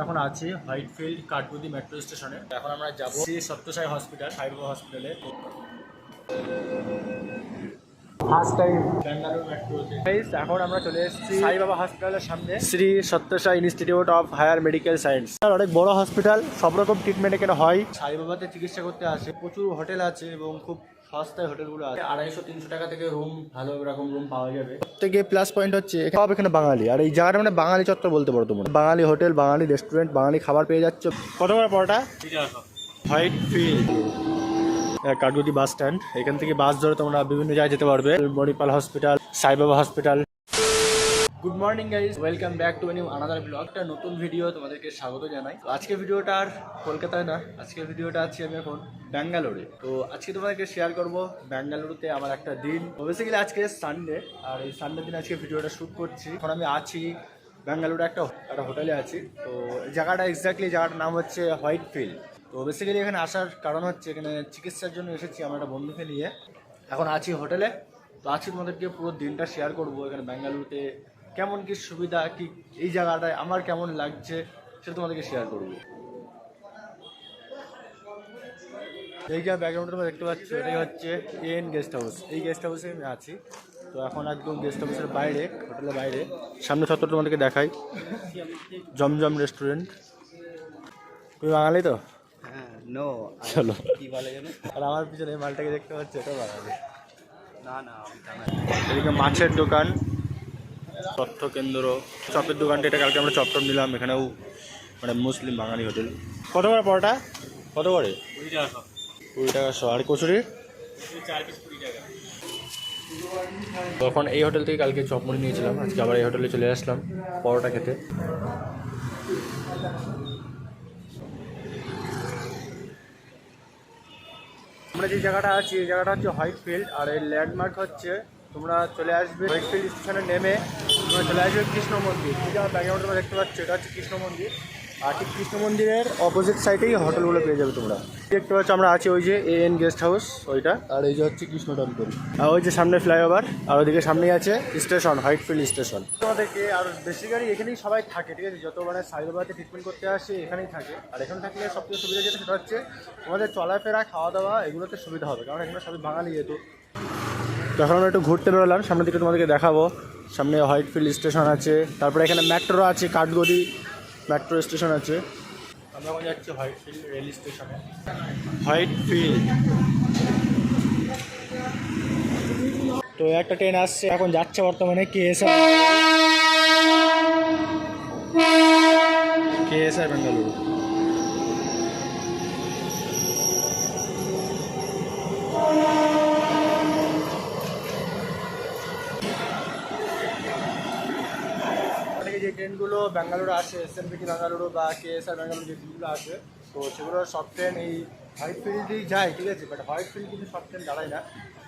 আমরা এখন আছি হোয়াইটফিল্ড কাঠগুদি মেট্রো স্টেশনে এখন আমরা যাব শ্রী সত্যসাই হসপিটাল সাইবাবা হসপিটালে ফার্স্ট টাইম ব্যাঙ্গালোর মেট্রোতে এখন আমরা চলে এসেছি সাইবাবা হসপিটালের সামনে। Shri Sathya Sai institute of higher medical science অনেক বড় হসপিটাল সব রকম ট্রিটমেন্ট এখানে হয়। সাইবাবাতে চিকিৎসা করতে আসে প্রচুর হোটেল আছে এবং খুব সস্তায় হোটেলগুলো আছে। আড়াইশো, তিনশো টাকা থেকে রুম ভালো এরকম রুম পাওয়া যাবে। থেকে প্লাস পয়েন্ট হচ্ছে সব এখানে বাঙালি। আর এই জায়গাটা মানে বাঙালি চত্বর বলতে পারো তোমরা। বাঙালি হোটেল, বাঙালি রেস্টুরেন্ট বাঙালি খাবার পেয়ে যাচ্ছ। কত করে পরোটা? Whitefield Kadugodi bus stand এখান থেকে বাস ধরে তোমরা বিভিন্ন জায়গায় যেতে পারবে। Manipal hospital Saibaba hospital good morning guys welcome back to new another blog একটা নতুন ভিডিও তোমাদেরকে স্বাগত জানাই। তো আজকে ভিডিওটা আর কলকাতায় না আজকে ভিডিওটা আছি আমি এখন ব্যাঙ্গালোরে। তো আজকে তোমাদেরকে শেয়ার করব ব্যাঙ্গালুরুতে আমার একটা দিন। বেসিক্যালি আজকে সানডে আর এই সানডে দিন আজকে ভিডিওটা শ্যুট করছি। এখন আমি আছি ব্যাঙ্গালুরে একটা একটা হোটেলে আছি। তো জায়গাটা এক্স্যাক্টলি জায়গাটার নাম হচ্ছে হোয়াইট ফিল্ড তো বেসিক্যালি এখানে আসার কারণ হচ্ছে এখানে চিকিৎসার জন্য এসেছি আমার একটা বন্ধুকে নিয়ে। এখন আছি হোটেলে তো আছি তোমাদেরকে পুরো দিনটা শেয়ার করব এখানে ব্যাঙ্গালুরুতে কেমন কি সুবিধা কি এই জায়গাটায় আমার কেমন লাগছে সেটা তোমাদেরকে শেয়ার করব। এই যে ব্যাকগ্রাউন্ডে তোমরা দেখতে পাচ্ছ এটাই হচ্ছে এন গেস্ট হাউস এই গেস্ট হাউসে আমি আছি। তো এখন একদম গেস্ট হাউসের বাইরে হোটেলের বাইরে। সামনে ছত্র তোমাদেরকে দেখাই। জমজম রেস্টুরেন্ট তুমি বাঙালি তো? হ্যাঁ নো চলো। আর আমার পিছনে এই মালটাকে দেখতে পাচ্ছ এটা বাঙালি। না না এদিকে মাছের দোকান। তথ্য কেন্দ্র চপের দোকানটা এটা কালকে আমরা চপটপ নিলাম এখানেও মানে মুসলিম বাঙালি হোটেল। কত করে পরোটা কত করে কুড়ি টাকা শো আর কচুরি? তখন এই হোটেল থেকে কালকে চপ মুড়ি নিয়েছিলাম আজকে আবার এই হোটেলে চলে আসলাম পরোটা খেতে। আমরা যে জায়গাটা আছি এই জায়গাটা হচ্ছে হোয়াইট ফিল্ড আর এই ল্যান্ডমার্ক হচ্ছে তোমরা চলে আসবে হোয়াইট ফিল্ড স্টেশনে নেমে তোমরা চলে আসবে কৃষ্ণ মন্দির। যে আমার ব্যাকগ্রাউন্ডে তোমরা দেখতে পাচ্ছ এটা হচ্ছে কৃষ্ণ মন্দির। আর ঠিক কৃষ্ণ মন্দিরের অপোজিট সাইডেই হোটেলগুলো পেয়ে যাবে তোমরা। দেখতে পাচ্ছ আমরা আছি ওই যে এ এন গেস্ট হাউস ওইটা। আর এই যে হচ্ছে কৃষ্ণ টেম্পল আর ওই যে সামনে ফ্লাইওভার আর ওইদিকে সামনেই আছে স্টেশন হোয়াইট ফিল্ড স্টেশন তোমাদেরকে আর বেসিক্যালি এখানেই সবাই থাকে ঠিক আছে? যত মানে সাইবাবাতে ট্রিটমেন্ট করতে আসে এখানেই থাকে। আর এখানে থাকলে সবথেকে সুবিধা যেটা সেটা হচ্ছে তোমাদের চলাফেরা খাওয়া দাওয়া এগুলোতে সুবিধা হবে। কারণ এখানে সবাই বাঙালি যেহেতু। তো এখন আমরা একটু ঘুরতে বেরোলাম, সামনের দিকে তোমাদেরকে দেখাবো। সামনে হোয়াইট ফিল্ড স্টেশন আছে, তারপরে এখানে মেট্রো আছে কাঠগড়ি মেট্রো স্টেশন আছে। হোয়াইট ফিল্ড রেল স্টেশনে। White field. তো একটা ট্রেন আসছে, এখন যাচ্ছে বর্তমানে K S K S R Bengaluru. ট্রেনগুলো ব্যাঙ্গালুরু আসে এস এন বিটি ব্যাঙ্গালুরু বা কে এস আর ব্যাঙ্গালুরু যে ট্রেনগুলো আসে তো সেগুলো সব ট্রেন এই হোয়াইট ফিল্ডেই যায়, ঠিক আছে? বাট হোয়াইট ফিল্ড কিন্তু সব ট্রেন দাঁড়ায় না।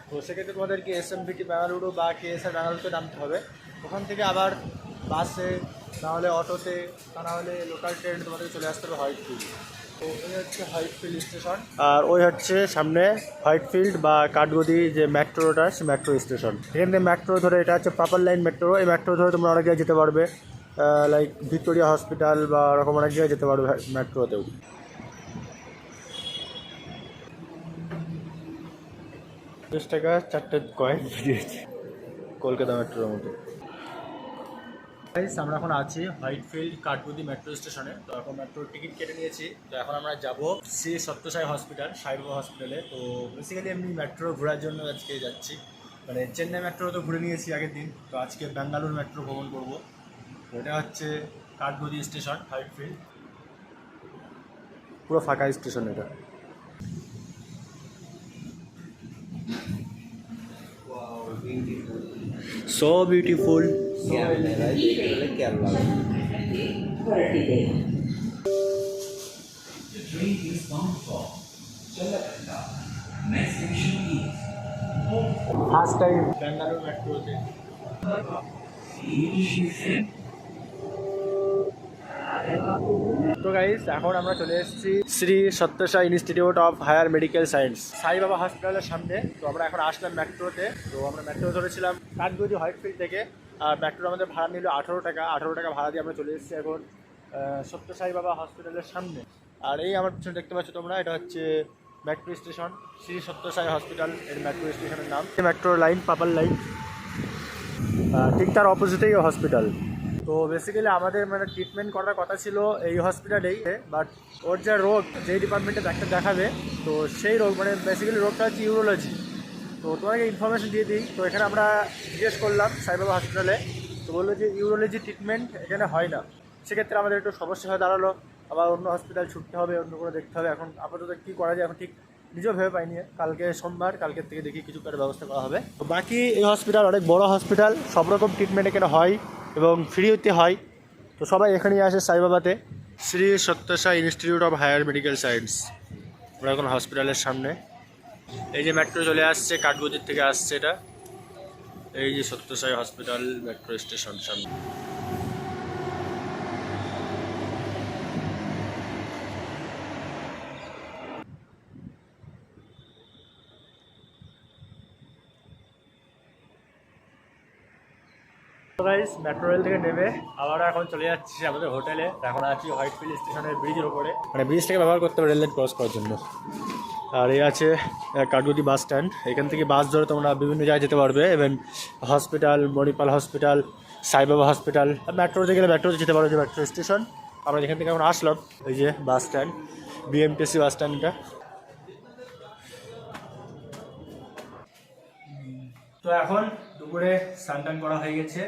তো সেক্ষেত্রে তোমাদেরকে এস এম বিটি ব্যাঙ্গালুরু বা কে এস আর ব্যাঙ্গালুরুতে নামতে হবে। ওখান থেকে আবার বাসে, নাহলে অটোতে তা নাহলে লোকাল ট্রেন তোমাদেরকে চলে আসতে হবে হোয়াইট ফিল্ড তো এই হচ্ছে হোয়াইট ফিল্ড স্টেশন আর ওই হচ্ছে সামনে হোয়াইট ফিল্ড বা কাঠগদি যে মেট্রোটা সে মেট্রো স্টেশন এখান থেকে মেট্রো ধরে, এটা হচ্ছে পাপার লাইন মেট্রো এই মেট্রো ধরে তোমরা অনেক যেতে পারবে। লাইক ভিক্টোরিয়া হসপিটাল বা ওরকম অনেক জায়গায় যেতে পারবে মেট্রোতেও। দশ টাকা চারটে কয়েন দিয়েছে কলকাতা মেট্রোর মতো। আমরা এখন আছি হোয়াইট ফিল্ড কাঠগুদি মেট্রো স্টেশনে। তো এখন মেট্রোর টিকিট কেটে নিয়েছি। তো এখন আমরা যাব শ্রী সত্যসাই হসপিটাল সাইবাবা হসপিটালে। তো বেসিক্যালি এমনি মেট্রো ঘোরার জন্য আজকে যাচ্ছি। মানে চেন্নাই মেট্রো তো ঘুরে নিয়েছি আগের দিন। তো আজকে ব্যাঙ্গালোর মেট্রো ভ্রমণ করব। এটা হচ্ছে কাঠগুদি স্টেশন হোয়াইট ফিল্ড পুরো ফাঁকা স্টেশন এটা। So beautiful first time Bangalore মেট্রোতে তো গাইস এখন আমরা চলে এসেছি Shri Sathya Sai institute of higher medical science Sai Baba হসপিটালের সামনে। তো আমরা এখন আসলাম মেট্রোতে। তো আমরা মেট্রো ধরেছিলাম কাঠগুজি হোয়াইটফিল্ড থেকে। আর মেট্রো আমাদের ভাড়া নিল আঠারো টাকা। আঠারো টাকা ভাড়া দিয়ে আমরা চলে এসেছি এখন সত্য সাই বাবা হসপিটালের সামনে। আর এই আমার পিছনে দেখতে পাচ্ছ তোমরা, এটা হচ্ছে metro station, Shri Sathya Sai hospital এর মেট্রো স্টেশনের নাম। Metro line, purple line. ঠিক তার অপোজিটেই হসপিটাল তো বেসিক্যালি আমাদের মানে ট্রিটমেন্ট করার কথা ছিল এই হসপিটালেই বাট ওর যা রোগ, যেই ডিপার্টমেন্টে ডাক্তার দেখাবে, তো সেই রোগ মানে বেসিক্যালি রোগটা হচ্ছে ইউরোলজি তো তোমাকে ইনফরমেশন দিয়ে দিই, তো এখানে আমরা জিজ্ঞেস করলাম সাইবাবা হসপিটালে তো বলল যে ইউরোলজি ট্রিটমেন্ট এখানে হয় না। সেক্ষেত্রে আমাদের একটু সমস্যা হয়ে দাঁড়াল, আবার অন্য হসপিটাল ছুটতে হবে, অন্য করে দেখতে হবে। এখন আপাতত কী করা যায়, এখন ঠিক নিজেও ভেবে পাইনি। কালকে সোমবার, কালকের থেকে দেখি কিছু করে ব্যবস্থা করা হবে। তো বাকি এই হসপিটাল অনেক বড় হসপিটাল সব রকম ট্রিটমেন্ট এখানে হয়। এবং ফ্রি হতে হয়। তো সবাই এখানেই আসে সাইবাবাতে Shri Sathya Sai institute of higher medical science আমরা এখন হসপিটালের সামনে। এই যে মেট্রো চলে আসছে কাঠগোজির থেকে আসছে এটা। এই যে সত্যসাই হসপিটাল মেট্রো স্টেশন সামনে। গাইস মেট্রো রেল থেকে নেমে আবার এখন চলে যাচ্ছি আমাদের হোটেলে। এখন আছি হোয়াইট ফিল্ড স্টেশনের ব্রিজের উপরে। মানে ব্রিজটাকে ব্যবহার করতে হবে রেল লাইন ক্রস করার জন্য। আর এই আছে কাটগুটি বাস স্ট্যান্ড এখান থেকে বাস ধরে তোমরা বিভিন্ন জায়গায় যেতে পারবে। এবং hospital Manipal hospital Saibaba hospital মেট্রোতে গেলে মেট্রোতে যেতে পারো যে মেট্রো স্টেশন আমরা যেখান থেকে এখন আসলাম, এই যে বাস স্ট্যান্ড বিএমটিসি বাস স্ট্যান্ডটা তো এখন দুপুরে স্নান করা হয়ে গেছে।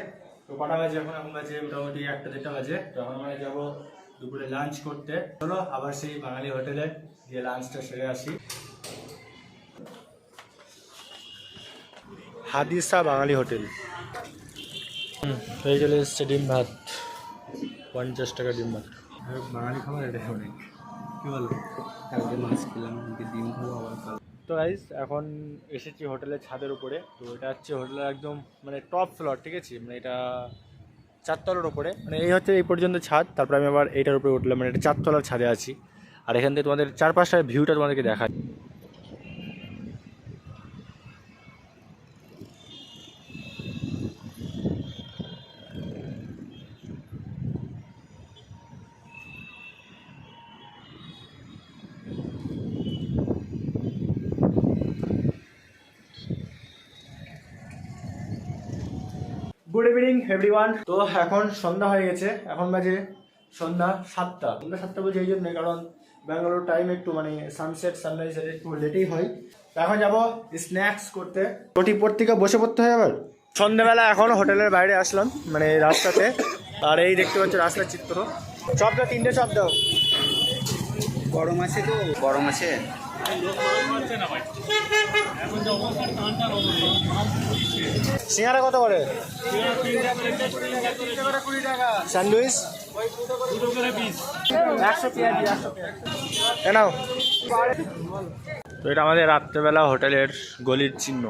তো কটা বাজে এখন? এখন বাজে মোটামুটি একটা দেড়টা বাজে। তো এখন আমরা যাব দুপুরে লাঞ্চ করতে। চলো আবার সেই বাঙালি হোটেলে গিয়ে লাঞ্চটা সেরে আসি। হাদিসা বাঙালি হোটেল। হুম, এই চলে এসছে ডিম ভাত। পঞ্চাশ টাকা ডিম ভাত। বাঙালি খাবার এটাই অনেক। কী বলো? কালকে মাছ খেলাম ডিম খাব আবার তো গাইজ এখন এসেছি হোটেলের ছাদের উপরে। তো এটা হচ্ছে হোটেলের একদম মানে টপ ফ্লোর ঠিক আছে? মানে এটা চারতলার উপরে। মানে এই হচ্ছে এই পর্যন্ত ছাদ। তারপরে আমি আবার এইটার উপরে উঠলাম। মানে এটা চারতলার ছাদে আছি। আর এখান থেকে তোমাদের চারপাশটার ভিউটা তোমাদেরকে দেখায় গুড ইভিনিং এভরিওয়ান তো এখন সন্ধ্যা হয়ে গেছে। এখন বাজে সন্ধ্যা সাতটা। সন্ধ্যা সাতটা বলছি এই জন্য কারণ ব্যাঙ্গালোর টাইম একটু মানে সানসেট সানরাইজ একটু লেটেই হয়। এখন যাব স্ন্যাক্স করতে। রুটি পত্রিকা বসে পড়তে হয় আবার? সন্ধ্যাবেলা এখন হোটেলের বাইরে আসলাম মানে রাস্তাতে। আর এই দেখতে পাচ্ছ রাস্তার চিত্র। চপ দাও, তিনটে চপ দাও। গরম আছে তো। গরম আছে? সিঙ্গারা কত করে? স্যান্ডউইচ? একশো পেঁয়াজি, একশো এ নাও। তো এটা আমাদের রাত্রেবেলা হোটেলের গলির চিহ্ন।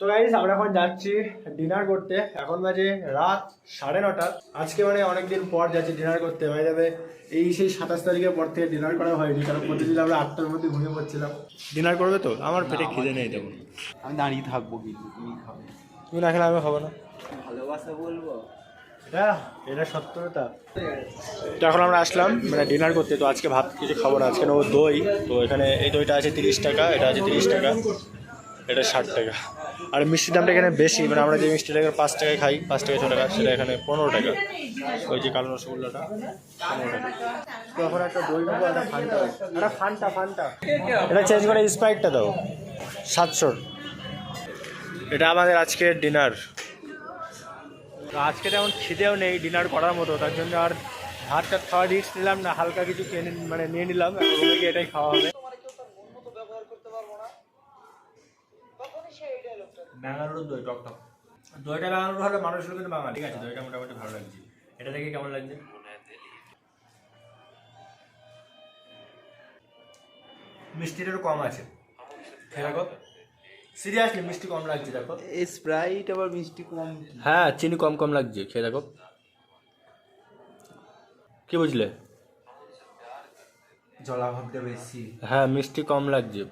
তো গাইজ আমরা এখন যাচ্ছি ডিনার করতে। এখন বাজে রাত সাড়ে নটা। আজকে মানে অনেকদিন পর যাচ্ছি ডিনার করতে। হয়ে যাবে এই সেই সাতাশ তারিখের পর থেকে ডিনার করা হয়নি কারণ প্রতিদিন আমরা আটটার মধ্যে ঘুমিয়ে পড়ছিলাম। ডিনার করবে তো? আমার পেটে খিদে নেই তেমন। আমি দাঁড়িয়ে থাকব কিন্তু তুমি খাবে। তুমি না খেলে আমি খাব না। ভালোবাসা বলব? এটা এটা সত্যতা। তো এখন আমরা আসলাম মানে ডিনার করতে। তো আজকে ভাত কিছু খাব না আজকে নেব দই। তো এখানে এই দইটা আছে তিরিশ টাকা এটা আছে তিরিশ টাকা এটা ষাট টাকা। আর মিষ্টির দামটা এখানে বেশি মানে আমরা যে মিষ্টিটাকে পাঁচ টাকায় খাই, পাঁচ টাকা ছ টাকা, সেটা এখানে পনেরো টাকা। ওই যে কালো রসগোল্লাটা, পনেরো টাকা। Fanta Fanta Fanta. এটা চেঞ্জ করে স্প্রাইটটা দাও সাতশোর এটা আমাদের আজকের ডিনার আজকে তেমন খিদেও নেই ডিনার করার মতো, তার জন্য আর ভাত টাত খাওয়া রিস্ক নিলাম না, হালকা কিছু কিনে মানে নিয়ে নিলাম এটাই খাওয়া হবে। ব্যাঙ্গালুরু দই টক টক। দইটা ব্যাঙ্গালুরু হলে মানুষের কিন্তু বাঙালি। ঠিক আছে দইটা মোটামুটি ভালো লাগছে। এটা দেখে কেমন লাগছে? মিষ্টিটা একটু কম আছে। দেখো। সিরিয়াসলি মিষ্টি কম লাগছে দেখো। এই স্প্রাইট আবার মিষ্টি কম হ্যাঁ চিনি কম কম লাগছে খেয়ে দেখো। কি বুঝলে? জলাভাবটা বেশি। হ্যাঁ মিষ্টি কম লাগছে।